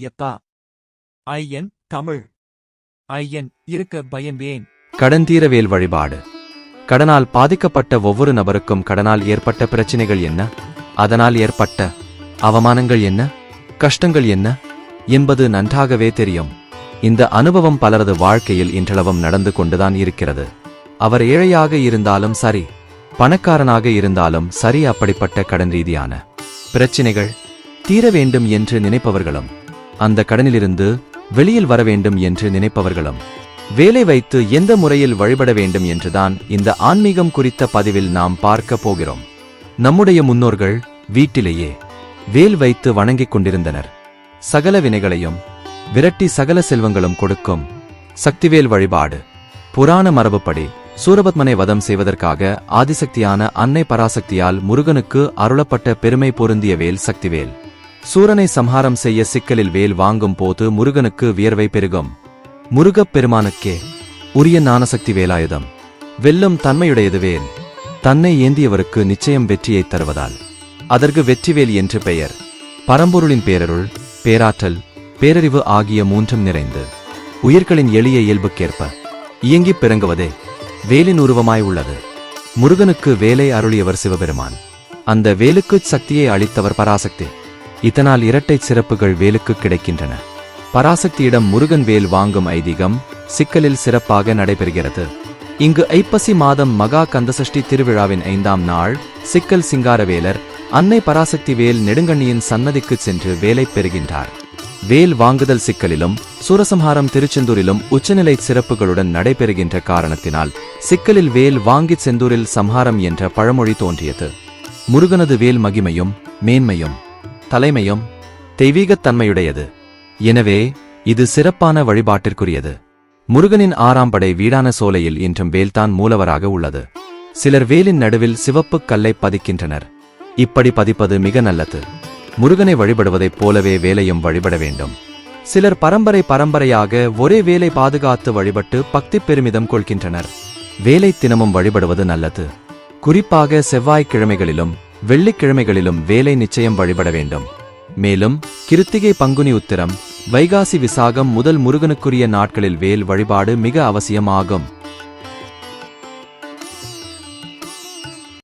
ஐயப்பா. ஐயன் தமிழ். ஐயன் இருக்க பயந்தேன் கடன் தீரவேல் வழிபாடு. கடனால் பாதிக்கப்பட்ட ஒவ்வொரு நபருக்கும் கடனால் ஏற்பட்ட பிரச்சனைகள் என்ன? அதனால் ஏற்பட்ட அவமானங்கள் என்ன? கஷ்டங்கள் என்ன? என்பது நன்றாகவே தெரியும். இந்த அனுபவம் பலரது வாழ்க்கையில் இன்றளவும் நடந்து கொண்டுதான் இருக்கிறது. அவர் ஏழையாக இருந்தாலும் சரி பணக்காரனாக இருந்தாலும் சரி அப்படிப்பட்ட கடன் ரீதியான பிரச்சினைகள் தீர வேண்டும் என்று நினைப்பவர்களும் அந்த கடனிலிருந்து வெளியில் வர வேண்டும் என்று நினைப்பவர்களும் வேலை வைத்து எந்த முறையில் வழிபட வேண்டும் என்றுதான் இந்த ஆன்மீகம் குறித்த பதிவில் நாம் பார்க்க போகிறோம். நம்முடைய முன்னோர்கள் வீட்டிலேயே வேல் வைத்து வணங்கிக் கொண்டிருந்தனர். சகல வினைகளையும் விரட்டி சகல செல்வங்களும் கொடுக்கும் சக்திவேல் வழிபாடு. புராண மரபுப்படி சூரபத்மனை வதம் செய்வதற்காக ஆதிசக்தியான அன்னை பராசக்தியால் முருகனுக்கு அருளப்பட்ட பெருமை பொருந்திய வேல் சக்திவேல். சூரனை சம்ஹாரம் செய்ய சிக்கலில் வேல் வாங்கும் போது முருகனுக்கு வியர்வை பெருகும். முருகப் பெருமானுக்கே உரிய ஞானசக்தி வேலாயுதம். வெல்லும் தன்மையுடையது வேல். தன்னை ஏந்தியவருக்கு நிச்சயம் வெற்றியைத் தருவதால். அதற்கு வெற்றிவேல் என்று பெயர். பரம்பொருளின் பேரருள் பேராற்றல் பேரறிவு ஆகிய மூன்றும் நிறைந்து. உயிர்களின் எளிய இயல்புக்கேற்ப இயங்கிப் பிறங்குவதே வேலின் உருவமாய் உள்ளது. முருகனுக்கு வேலை அருளியவர் சிவபெருமான். அந்த வேலுக்குச் சக்தியை அளித்தவர் பராசக்தி. இதனால் இரட்டை சிறப்புகள் வேலுக்கு கிடைக்கின்றன. பராசக்தியிடம் முருகன் வேல் வாங்கும் ஐதீகம் சிக்கலில் சிறப்பாக நடைபெறுகிறது. இங்கு ஐப்பசி மாதம் மகா கந்தசஷ்டி திருவிழாவின் ஐந்தாம் நாள் சிக்கல் சிங்காரவேலர் அன்னை பராசக்தி வேல் நெடுங்கண்ணியின் சன்னதிக்குச் சென்று வேலை பெறுகின்றார். வேல் வாங்குதல் சிக்கலிலும் சூரசம்ஹாரம் திருச்செந்தூரிலும் உச்சநிலை சிறப்புகளுடன் நடைபெறுகின்ற காரணத்தினால் சிக்கலில் வேல் வாங்கி செந்தூரில் சம்ஹாரம் என்ற பழமொழி தோன்றியது. முருகனது வேல் மகிமையும் மேன்மையும் தலைமையும் தெய்வீகத்தன்மையுடையது. எனவே இது சிறப்பான வழிபாட்டிற்குரியது. முருகனின் ஆறாம் படை வீடான சோலையில் இன்றும் வேல்தான் மூலவராக உள்ளது. சிலர் வேலின் நடுவில் சிவப்பு கல்லை பதிக்கின்றனர். இப்படி பதிப்பது மிக நல்லது. முருகனை வழிபடுவதைப் போலவே வேலையும் வழிபட வேண்டும். சிலர் பரம்பரை பரம்பரையாக ஒரே வேலை பாதுகாத்து வழிபட்டு பக்தி பெருமிதம் கொள்கின்றனர். வேலை தினமும் வழிபடுவது நல்லது. குறிப்பாக செவ்வாய்க்கிழமைகளிலும் வெள்ளிக்கிழமைகளிலும் வேலை நிச்சயம் வழிபட வேண்டும். மேலும் கிருத்திகை பங்குனி உத்திரம் வைகாசி விசாகம் முதல் முருகனுக்குரிய நாட்களில் வேல் வழிபாடு மிக அவசியமாகும்.